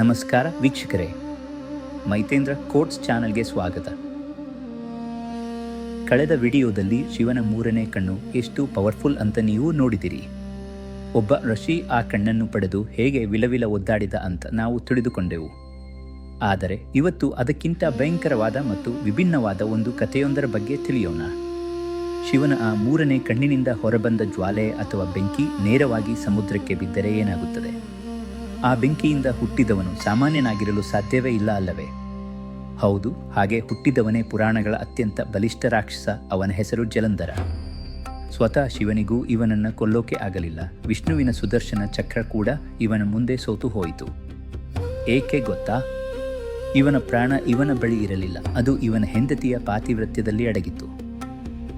ನಮಸ್ಕಾರ ವೀಕ್ಷಕರೇ. ಮೈತೇಂದ್ರ ಕೋಟ್ಸ್ ಚಾನೆಲ್ಗೆ ಸ್ವಾಗತ. ಕಳೆದ ವಿಡಿಯೋದಲ್ಲಿ ಶಿವನ ಮೂರನೇ ಕಣ್ಣು ಎಷ್ಟು ಪವರ್ಫುಲ್ ಅಂತ ನೀವು ನೋಡಿದಿರಿ. ಒಬ್ಬ ಋಷಿ ಆ ಕಣ್ಣನ್ನು ಪಡೆದು ಹೇಗೆ ವಿಲವಿಲ ಒದ್ದಾಡಿದ ಅಂತ ನಾವು ತಿಳಿದುಕೊಂಡೆವು. ಆದರೆ ಇವತ್ತು ಅದಕ್ಕಿಂತ ಭಯಂಕರವಾದ ಮತ್ತು ವಿಭಿನ್ನವಾದ ಒಂದು ಕಥೆಯೊಂದರ ಬಗ್ಗೆ ತಿಳಿಯೋಣ. ಶಿವನ ಆ ಮೂರನೇ ಕಣ್ಣಿನಿಂದ ಹೊರಬಂದ ಜ್ವಾಲೆ ಅಥವಾ ಬೆಂಕಿ ನೇರವಾಗಿ ಸಮುದ್ರಕ್ಕೆ ಬಿದ್ದರೆ ಏನಾಗುತ್ತದೆ? ಆ ಬೆಂಕಿಯಿಂದ ಹುಟ್ಟಿದವನು ಸಾಮಾನ್ಯನಾಗಿರಲು ಸಾಧ್ಯವೇ ಇಲ್ಲ ಅಲ್ಲವೇ? ಹೌದು, ಹಾಗೆ ಹುಟ್ಟಿದವನೇ ಪುರಾಣಗಳ ಅತ್ಯಂತ ಬಲಿಷ್ಠ ರಾಕ್ಷಸ, ಅವನ ಹೆಸರು ಜಲಂಧರ. ಸ್ವತಃ ಶಿವನಿಗೂ ಇವನನ್ನು ಕೊಲ್ಲೋಕೆ ಆಗಲಿಲ್ಲ. ವಿಷ್ಣುವಿನ ಸುದರ್ಶನ ಚಕ್ರ ಕೂಡ ಇವನ ಮುಂದೆ ಸೋತು ಹೋಯಿತು. ಏಕೆ ಗೊತ್ತಾ? ಇವನ ಪ್ರಾಣ ಇವನ ಬಳಿ ಇರಲಿಲ್ಲ. ಅದು ಇವನ ಹೆಂಡತಿಯ ಪಾತಿವೃತ್ಯದಲ್ಲಿ ಅಡಗಿತ್ತು.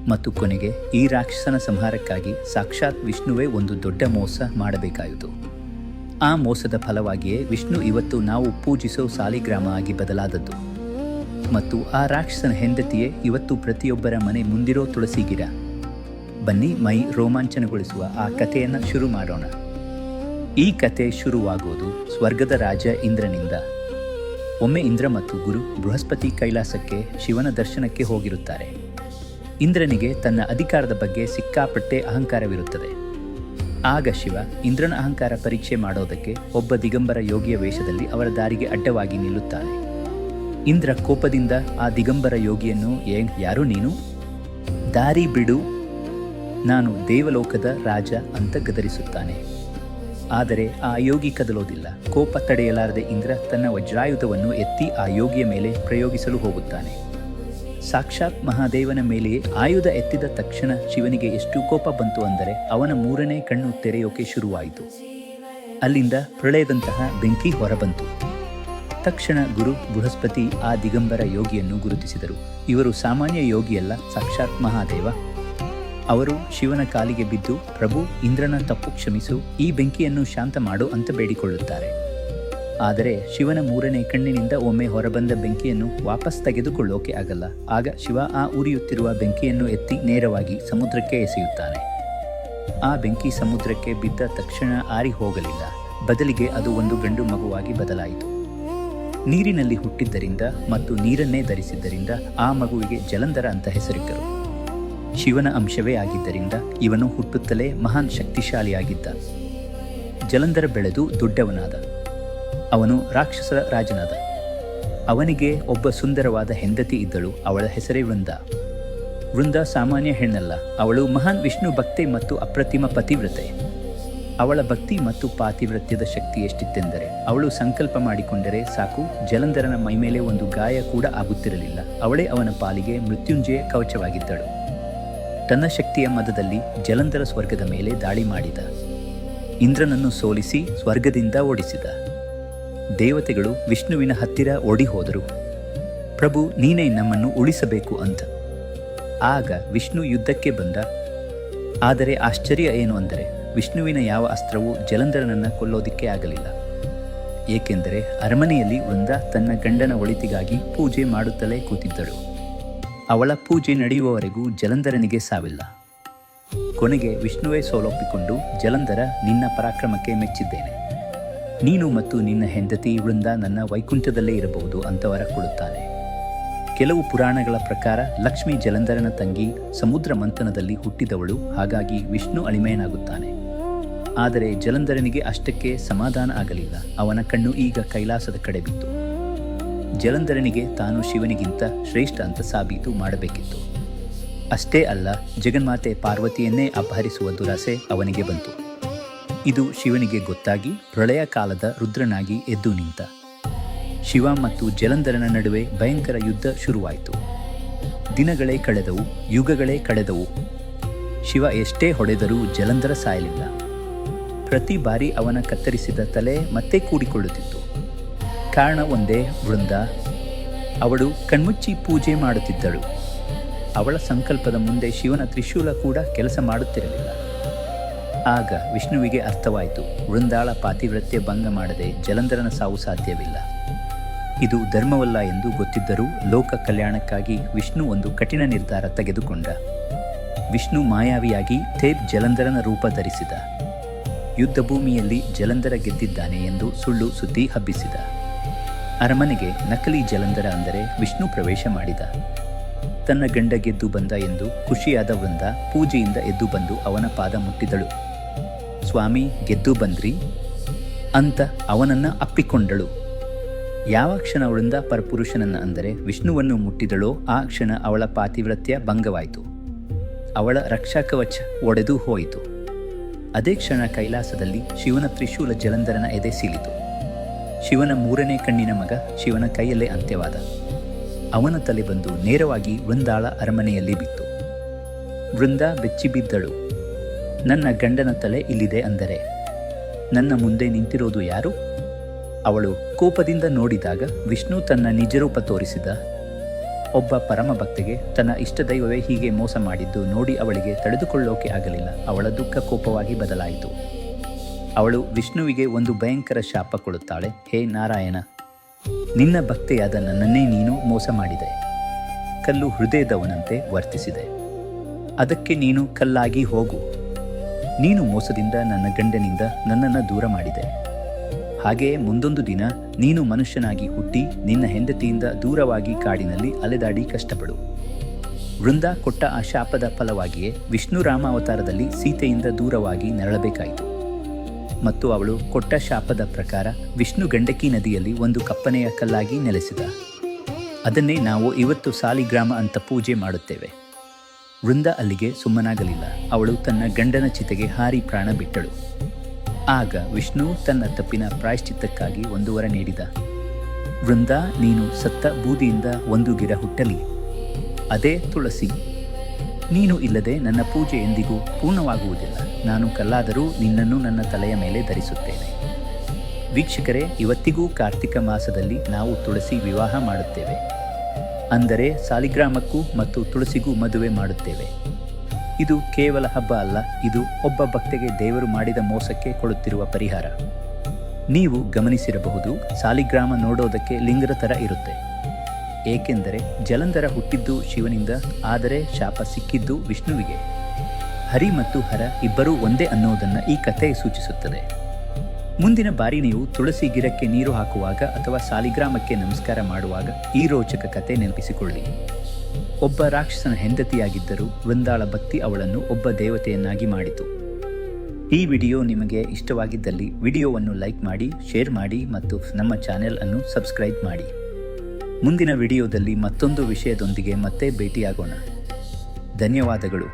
ಮತ್ತು ಕೊನೆಗೆ ಈ ರಾಕ್ಷಸನ ಸಂಹಾರಕ್ಕಾಗಿ ಸಾಕ್ಷಾತ್ ವಿಷ್ಣುವೇ ಒಂದು ದೊಡ್ಡ ಮೋಸ ಮಾಡಬೇಕಾಯಿತು. ಆ ಮೋಸದ ಫಲವಾಗಿಯೇ ವಿಷ್ಣು ಇವತ್ತು ನಾವು ಪೂಜಿಸೋ ಸಾಲಿಗ್ರಾಮ ಆಗಿ ಬದಲಾದದ್ದು. ಮತ್ತು ಆ ರಾಕ್ಷಸನ ಹೆಂಡತಿಯೇ ಇವತ್ತು ಪ್ರತಿಯೊಬ್ಬರ ಮನೆ ಮುಂದಿರೋ ತುಳಸಿ ಗಿಡ ಬನ್ನಿ ಮೈ ರೋಮಾಂಚನಗೊಳಿಸುವ ಆ ಕಥೆಯನ್ನು ಶುರು ಮಾಡೋಣ. ಈ ಕತೆ ಶುರುವಾಗುವುದು ಸ್ವರ್ಗದ ರಾಜ ಇಂದ್ರನಿಂದ. ಒಮ್ಮೆ ಇಂದ್ರ ಮತ್ತು ಗುರು ಬೃಹಸ್ಪತಿ ಕೈಲಾಸಕ್ಕೆ ಶಿವನ ದರ್ಶನಕ್ಕೆ ಹೋಗಿರುತ್ತಾರೆ. ಇಂದ್ರನಿಗೆ ತನ್ನ ಅಧಿಕಾರದ ಬಗ್ಗೆ ಸಿಕ್ಕಾಪಟ್ಟೆ ಅಹಂಕಾರವಿರುತ್ತದೆ. ಆಗ ಶಿವ ಇಂದ್ರನ ಅಹಂಕಾರ ಪರೀಕ್ಷೆ ಮಾಡೋದಕ್ಕೆ ಒಬ್ಬ ದಿಗಂಬರ ಯೋಗಿಯ ವೇಷದಲ್ಲಿ ಅವರ ದಾರಿಗೆ ಅಡ್ಡವಾಗಿ ನಿಲ್ಲುತ್ತಾನೆ. ಇಂದ್ರ ಕೋಪದಿಂದ ಆ ದಿಗಂಬರ ಯೋಗಿಯನ್ನು, ಏ, ಯಾರು ನೀನು? ದಾರಿ ಬಿಡು. ನಾನು ದೇವಲೋಕದ ರಾಜ ಅಂತ ಗದರಿಸುತ್ತಾನೆ. ಆದರೆ ಆ ಯೋಗಿ ಕದಲೋದಿಲ್ಲ. ಕೋಪ ತಡೆಯಲಾರದೆ ಇಂದ್ರ ತನ್ನ ವಜ್ರಾಯುಧವನ್ನು ಎತ್ತಿ ಆ ಯೋಗಿಯ ಮೇಲೆ ಪ್ರಯೋಗಿಸಲು ಹೋಗುತ್ತಾನೆ. ಸಾಕ್ಷಾತ್ ಮಹಾದೇವನ ಮೇಲೆಯೇ ಆಯುಧ ಎತ್ತಿದ ತಕ್ಷಣ ಶಿವನಿಗೆ ಎಷ್ಟು ಕೋಪ ಬಂತು ಅಂದರೆ ಅವನ ಮೂರನೇ ಕಣ್ಣು ತೆರೆಯೋಕೆ ಶುರುವಾಯಿತು. ಅಲ್ಲಿಂದ ಪ್ರಳಯದಂತಹ ಬೆಂಕಿ ಹೊರಬಂತು. ತಕ್ಷಣ ಗುರು ಬೃಹಸ್ಪತಿ ಆ ದಿಗಂಬರ ಯೋಗಿಯನ್ನು ಗುರುತಿಸಿದರು. ಇವರು ಸಾಮಾನ್ಯ ಯೋಗಿಯಲ್ಲ, ಸಾಕ್ಷಾತ್ ಮಹಾದೇವ. ಅವರು ಶಿವನ ಕಾಲಿಗೆ ಬಿದ್ದು, ಪ್ರಭು, ಇಂದ್ರನ ತಪ್ಪು ಕ್ಷಮಿಸು, ಈ ಬೆಂಕಿಯನ್ನು ಶಾಂತ ಮಾಡು ಅಂತ ಬೇಡಿಕೊಳ್ಳುತ್ತಾರೆ. ಆದರೆ ಶಿವನ ಮೂರನೇ ಕಣ್ಣಿನಿಂದ ಒಮ್ಮೆ ಹೊರಬಂದ ಬೆಂಕಿಯನ್ನು ವಾಪಸ್ ತೆಗೆದುಕೊಳ್ಳೋಕೆ ಆಗಲ್ಲ. ಆಗ ಶಿವ ಆ ಉರಿಯುತ್ತಿರುವ ಬೆಂಕಿಯನ್ನು ಎತ್ತಿ ನೇರವಾಗಿ ಸಮುದ್ರಕ್ಕೆ ಎಸೆಯುತ್ತಾನೆ. ಆ ಬೆಂಕಿ ಸಮುದ್ರಕ್ಕೆ ಬಿದ್ದ ತಕ್ಷಣ ಆರಿ ಹೋಗಲಿಲ್ಲ. ಬದಲಿಗೆ ಅದು ಒಂದು ಗಂಡು ಮಗುವಾಗಿ ಬದಲಾಯಿತು. ನೀರಿನಲ್ಲಿ ಹುಟ್ಟಿದ್ದರಿಂದ ಮತ್ತು ನೀರನ್ನೇ ಧರಿಸಿದ್ದರಿಂದ ಆ ಮಗುವಿಗೆ ಜಲಂಧರ ಅಂತ ಹೆಸರಿಟ್ಟರು. ಶಿವನ ಅಂಶವೇ ಆಗಿದ್ದರಿಂದ ಇವನು ಹುಟ್ಟುತ್ತಲೇ ಮಹಾನ್ ಶಕ್ತಿಶಾಲಿಯಾಗಿದ್ದ. ಜಲಂಧರ ಬೆಳೆದು ದೊಡ್ಡವನಾದ. ಅವನು ರಾಕ್ಷಸರ ರಾಜನಾದ. ಅವನಿಗೆ ಒಬ್ಬ ಸುಂದರವಾದ ಹೆಂಡತಿ ಇದ್ದಳು, ಅವಳ ಹೆಸರೇ ವೃಂದ. ವೃಂದ ಸಾಮಾನ್ಯ ಹೆಣ್ಣಲ್ಲ, ಅವಳು ಮಹಾನ್ ವಿಷ್ಣು ಭಕ್ತೆ ಮತ್ತು ಅಪ್ರತಿಮ ಪತಿವ್ರತೆ. ಅವಳ ಭಕ್ತಿ ಮತ್ತು ಪಾತಿವ್ರತ್ಯದ ಶಕ್ತಿ ಎಷ್ಟಿತ್ತೆಂದರೆ, ಅವಳು ಸಂಕಲ್ಪ ಮಾಡಿಕೊಂಡರೆ ಸಾಕು, ಜಲಂಧರನ ಮೈಮೇಲೆ ಒಂದು ಗಾಯ ಕೂಡ ಆಗುತ್ತಿರಲಿಲ್ಲ, ಅವಳೇ ಅವನ ಪಾಲಿಗೆ ಮೃತ್ಯುಂಜಯ ಕವಚವಾಗಿದ್ದಳು. ತನ್ನ ಶಕ್ತಿಯ ಮದದಲ್ಲಿ ಜಲಂಧರ ಸ್ವರ್ಗದ ಮೇಲೆ ದಾಳಿ ಮಾಡಿದ. ಇಂದ್ರನನ್ನು ಸೋಲಿಸಿ ಸ್ವರ್ಗದಿಂದ ಓಡಿಸಿದ. ದೇವತೆಗಳು ವಿಷ್ಣುವಿನ ಹತ್ತಿರ ಓಡಿ ಹೋದರು ಪ್ರಭು, ನೀನೇ ನಮ್ಮನ್ನು ಉಳಿಸಬೇಕು ಅಂತ. ಆಗ ವಿಷ್ಣು ಯುದ್ಧಕ್ಕೆ ಬಂದ. ಆದರೆ ಆಶ್ಚರ್ಯ ಏನು ಅಂದರೆ, ವಿಷ್ಣುವಿನ ಯಾವ ಅಸ್ತ್ರವೂ ಜಲಂಧರನನ್ನು ಕೊಲ್ಲೋದಿಕ್ಕೆ ಆಗಲಿಲ್ಲ. ಏಕೆಂದರೆ ಅರಮನೆಯಲ್ಲಿ ವೃಂದ ತನ್ನ ಗಂಡನ ಒಳಿತಿಗಾಗಿ ಪೂಜೆ ಮಾಡುತ್ತಲೇ ಕೂತಿದ್ದಳು. ಅವಳ ಪೂಜೆ ನಡೆಯುವವರೆಗೂ ಜಲಂಧರನಿಗೆ ಸಾವಿಲ್ಲ. ಕೊನೆಗೆ ವಿಷ್ಣುವೇ ಸೋಲೊಪ್ಪಿಕೊಂಡು ಜಲಂಧರ ನಿನ್ನ ಪರಾಕ್ರಮಕ್ಕೆ ಮೆಚ್ಚಿದ್ದೇನೆ. ನೀನು ಮತ್ತು ನಿನ್ನ ಹೆಂಡತಿ ವೃಂದ ನನ್ನ ವೈಕುಂಠದಲ್ಲೇ ಇರಬಹುದು ಅಂತ ವರ ಕೊಡುತ್ತಾನೆ. ಕೆಲವು ಪುರಾಣಗಳ ಪ್ರಕಾರ ಲಕ್ಷ್ಮಿ ಜಲಂಧರನ ತಂಗಿ ಸಮುದ್ರ ಮಂಥನದಲ್ಲಿ ಹುಟ್ಟಿದವಳು, ಹಾಗಾಗಿ ವಿಷ್ಣು ಅಳಿಮೆಯನಾಗುತ್ತಾನೆ. ಆದರೆ ಜಲಂಧರನಿಗೆ ಅಷ್ಟಕ್ಕೆ ಸಮಾಧಾನ ಆಗಲಿಲ್ಲ. ಅವನ ಕಣ್ಣು ಈಗ ಕೈಲಾಸದ ಕಡೆ ಬಿತ್ತು. ಜಲಂಧರನಿಗೆ ತಾನು ಶಿವನಿಗಿಂತ ಶ್ರೇಷ್ಠ ಅಂತ ಸಾಬೀತು ಮಾಡಬೇಕಿತ್ತು. ಅಷ್ಟೇ ಅಲ್ಲ, ಜಗನ್ಮಾತೆ ಪಾರ್ವತಿಯನ್ನೇ ಅಪಹರಿಸುವ ದುರಾಸೆ ಅವನಿಗೆ ಬಂತು. ಇದು ಶಿವನಿಗೆ ಗೊತ್ತಾಗಿ ಪ್ರಳಯ ಕಾಲದ ರುದ್ರನಾಗಿ ಎದ್ದು ನಿಂತ. ಶಿವ ಮತ್ತು ಜಲಂಧರನ ನಡುವೆ ಭಯಂಕರ ಯುದ್ಧ ಶುರುವಾಯಿತು. ದಿನಗಳೇ ಕಳೆದವು, ಯುಗಗಳೇ ಕಳೆದವು. ಶಿವ ಎಷ್ಟೇ ಹೊಡೆದರೂ ಜಲಂಧರ ಸಾಯಲಿಲ್ಲ. ಪ್ರತಿ ಬಾರಿ ಅವನ ಕತ್ತರಿಸಿದ ತಲೆ ಮತ್ತೆ ಕೂಡಿಕೊಳ್ಳುತ್ತಿತ್ತು. ಕಾರಣ ಒಂದೇ, ವೃಂದ. ಅವಳು ಕಣ್ಮುಚ್ಚಿ ಪೂಜೆ ಮಾಡುತ್ತಿದ್ದಳು. ಅವಳ ಸಂಕಲ್ಪದ ಮುಂದೆ ಶಿವನ ತ್ರಿಶೂಲ ಕೂಡ ಕೆಲಸ ಮಾಡುತ್ತಿರಲಿಲ್ಲ. ಆಗ ವಿಷ್ಣುವಿಗೆ ಅರ್ಥವಾಯಿತು, ವೃಂದಾಳ ಪಾತಿವ್ರತ್ಯ ಭಂಗ ಮಾಡದೆ ಜಲಂಧರನ ಸಾವು ಸಾಧ್ಯವಿಲ್ಲ. ಇದು ಧರ್ಮವಲ್ಲ ಎಂದು ಗೊತ್ತಿದ್ದರೂ ಲೋಕ ಕಲ್ಯಾಣಕ್ಕಾಗಿ ವಿಷ್ಣು ಒಂದು ಕಠಿಣ ನಿರ್ಧಾರ ತೆಗೆದುಕೊಂಡ. ವಿಷ್ಣು ಮಾಯಾವಿಯಾಗಿ ಥೇಬ್ ಜಲಂಧರನ ರೂಪ ಧರಿಸಿದ. ಯುದ್ಧಭೂಮಿಯಲ್ಲಿ ಜಲಂಧರ ಗೆದ್ದಿದ್ದಾನೆ ಎಂದು ಸುಳ್ಳು ಸುದ್ದಿ ಹಬ್ಬಿಸಿದ. ಅರಮನೆಗೆ ನಕಲಿ ಜಲಂಧರ ಅಂದರೆ ವಿಷ್ಣು ಪ್ರವೇಶ ಮಾಡಿದ. ತನ್ನ ಗಂಡ ಗೆದ್ದು ಬಂದ ಎಂದು ಖುಷಿಯಾದ ವೃಂದ ಪೂಜೆಯಿಂದ ಎದ್ದು ಬಂದು ಅವನ ಪಾದ ಮುಟ್ಟಿದಳು. ಸ್ವಾಮಿ, ಗೆದ್ದು ಬಂದ್ರಿ? ಅಂತ ಅವನನ್ನ ಅಪ್ಪಿಕೊಂಡಳು. ಯಾವ ಕ್ಷಣ ಅವಳಿಂದ ಪರಪುರುಷನನ್ನ ಅಂದರೆ ವಿಷ್ಣುವನ್ನು ಮುಟ್ಟಿದಳೋ ಆ ಕ್ಷಣ ಅವಳ ಪಾತಿವ್ರತ್ಯ ಭಂಗವಾಯಿತು. ಅವಳ ರಕ್ಷಾಕವಚ ಒಡೆದು ಹೋಯಿತು. ಅದೇ ಕ್ಷಣ ಕೈಲಾಸದಲ್ಲಿ ಶಿವನ ತ್ರಿಶೂಲ ಜಲಂಧರನ ಎದೆ ಸೀಲಿತು ಶಿವನ ಮೂರನೇ ಕಣ್ಣಿನ ಮಗ ಶಿವನ ಕೈಯಲ್ಲೇ ಅಂತ್ಯವಾದ. ಅವನ ತಲೆ ಬಂದು ನೇರವಾಗಿ ವೃಂದಾಳ ಅರಮನೆಯಲ್ಲಿ ಬಿತ್ತು. ವೃಂದ ಬೆಚ್ಚಿಬಿದ್ದಳು. ನನ್ನ ಗಂಡನ ತಲೆ ಇಲ್ಲಿದೆ ಅಂದರೆ ನನ್ನ ಮುಂದೆ ನಿಂತಿರೋದು ಯಾರು? ಅವಳು ಕೋಪದಿಂದ ನೋಡಿದಾಗ ವಿಷ್ಣು ತನ್ನ ನಿಜರೂಪ ತೋರಿಸಿದ. ಒಬ್ಬ ಪರಮ ಭಕ್ತಿಗೆ ತನ್ನ ಇಷ್ಟ ದೈವವೇ ಹೀಗೆ ಮೋಸ ಮಾಡಿದ್ದು ನೋಡಿ ಅವಳಿಗೆ ತಡೆದುಕೊಳ್ಳೋಕೆ ಆಗಲಿಲ್ಲ. ಅವಳ ದುಃಖ ಕೋಪವಾಗಿ ಬದಲಾಯಿತು. ಅವಳು ವಿಷ್ಣುವಿಗೆ ಒಂದು ಭಯಂಕರ ಶಾಪ ಕೊಡುತ್ತಾಳೆ. ಹೇ ನಾರಾಯಣ, ನಿನ್ನ ಭಕ್ತೆಯಾದ ನನ್ನನ್ನೇ ನೀನು ಮೋಸ ಮಾಡಿದೆ. ಕಲ್ಲು ಹೃದಯದವನಂತೆ ವರ್ತಿಸಿದೆ. ಅದಕ್ಕೆ ನೀನು ಕಲ್ಲಾಗಿ ಹೋಗು. ನೀನು ಮೋಸದಿಂದ ನನ್ನ ಗಂಡನಿಂದ ನನ್ನನ್ನು ದೂರ ಮಾಡಿದೆ. ಹಾಗೆಯೇ ಮುಂದೊಂದು ದಿನ ನೀನು ಮನುಷ್ಯನಾಗಿ ಹುಟ್ಟಿ ನಿನ್ನ ಹೆಂಡತಿಯಿಂದ ದೂರವಾಗಿ ಕಾಡಿನಲ್ಲಿ ಅಲೆದಾಡಿ ಕಷ್ಟಪಡು. ವೃಂದ ಕೊಟ್ಟ ಆ ಶಾಪದ ಫಲವಾಗಿಯೇ ವಿಷ್ಣು ರಾಮ ಅವತಾರದಲ್ಲಿ ಸೀತೆಯಿಂದ ದೂರವಾಗಿ ನರಳಬೇಕಾಯಿತು. ಮತ್ತು ಅವಳು ಕೊಟ್ಟ ಶಾಪದ ಪ್ರಕಾರ ವಿಷ್ಣು ಗಂಡಕಿ ನದಿಯಲ್ಲಿ ಒಂದು ಕಪ್ಪನೆಯ ಕಲ್ಲಾಗಿ ನೆಲೆಸಿದ. ಅದನ್ನೇ ನಾವು ಇವತ್ತು ಸಾಲಿಗ್ರಾಮ ಅಂತ ಪೂಜೆ ಮಾಡುತ್ತೇವೆ. ವೃಂದ ಅಲ್ಲಿಗೆ ಸುಮ್ಮನಾಗಲಿಲ್ಲ. ಅವಳು ತನ್ನ ಗಂಡನ ಚಿತೆಗೆ ಹಾರಿ ಪ್ರಾಣ ಬಿಟ್ಟಳು. ಆಗ ವಿಷ್ಣು ತನ್ನ ತಪ್ಪಿನ ಪ್ರಾಯಶ್ಚಿತ್ತಕ್ಕಾಗಿ ಒಂದು ವರ ನೀಡಿದ. ವೃಂದ, ನೀನು ಸತ್ತ ಬೂದಿಯಿಂದ ಒಂದು ಗಿಡ ಹುಟ್ಟಲಿ. ಅದೇ ತುಳಸಿ. ನೀನು ಇಲ್ಲದೆ ನನ್ನ ಪೂಜೆ ಎಂದಿಗೂ ಪೂರ್ಣವಾಗುವುದಿಲ್ಲ. ನಾನು ಕಲ್ಲಾದರೂ ನಿನ್ನನ್ನು ನನ್ನ ತಲೆಯ ಮೇಲೆ ಧರಿಸುತ್ತೇನೆ. ವೀಕ್ಷಕರೇ, ಇವತ್ತಿಗೂ ಕಾರ್ತಿಕ ಮಾಸದಲ್ಲಿ ನಾವು ತುಳಸಿ ವಿವಾಹ ಮಾಡುತ್ತೇವೆ. ಅಂದರೆ ಸಾಲಿಗ್ರಾಮಕ್ಕೂ ಮತ್ತು ತುಳಸಿಗೂ ಮದುವೆ ಮಾಡುತ್ತೇವೆ. ಇದು ಕೇವಲ ಹಬ್ಬ ಅಲ್ಲ, ಇದು ಒಬ್ಬ ಭಕ್ತಿಗೆ ದೇವರು ಮಾಡಿದ ಮೋಸಕ್ಕೆ ಕೊಡುತ್ತಿರುವ ಪರಿಹಾರ. ನೀವು ಗಮನಿಸಿರಬಹುದು, ಸಾಲಿಗ್ರಾಮ ನೋಡೋದಕ್ಕೆ ಲಿಂಗರ ಥರ ಇರುತ್ತೆ. ಏಕೆಂದರೆ ಜಲಂಧರ ಹುಟ್ಟಿದ್ದು ಶಿವನಿಂದ, ಆದರೆ ಶಾಪ ಸಿಕ್ಕಿದ್ದು ವಿಷ್ಣುವಿಗೆ. ಹರಿ ಮತ್ತು ಹರ ಇಬ್ಬರೂ ಒಂದೇ ಅನ್ನೋದನ್ನು ಈ ಕಥೆ ಸೂಚಿಸುತ್ತದೆ. ಮುಂದಿನ ಬಾರಿ ನೀವು ತುಳಸಿ ಗಿಡಕ್ಕೆ ನೀರು ಹಾಕುವಾಗ ಅಥವಾ ಸಾಲಿಗ್ರಾಮಕ್ಕೆ ನಮಸ್ಕಾರ ಮಾಡುವಾಗ ಈ ರೋಚಕ ಕತೆ ನೆನಪಿಸಿಕೊಳ್ಳಿ. ಒಬ್ಬ ರಾಕ್ಷಸನ ಹೆಂಡತಿಯಾಗಿದ್ದರೂ ವೃಂದಾಳ ಭಕ್ತಿ ಅವಳನ್ನು ಒಬ್ಬ ದೇವತೆಯನ್ನಾಗಿ ಮಾಡಿತು. ಈ ವಿಡಿಯೋ ನಿಮಗೆ ಇಷ್ಟವಾಗಿದ್ದಲ್ಲಿ ವಿಡಿಯೋವನ್ನು ಲೈಕ್ ಮಾಡಿ, ಶೇರ್ ಮಾಡಿ ಮತ್ತು ನಮ್ಮ ಚಾನೆಲ್ ಅನ್ನು ಸಬ್ಸ್ಕ್ರೈಬ್ ಮಾಡಿ. ಮುಂದಿನ ವಿಡಿಯೋದಲ್ಲಿ ಮತ್ತೊಂದು ವಿಷಯದೊಂದಿಗೆ ಮತ್ತೆ ಭೇಟಿಯಾಗೋಣ. ಧನ್ಯವಾದಗಳು.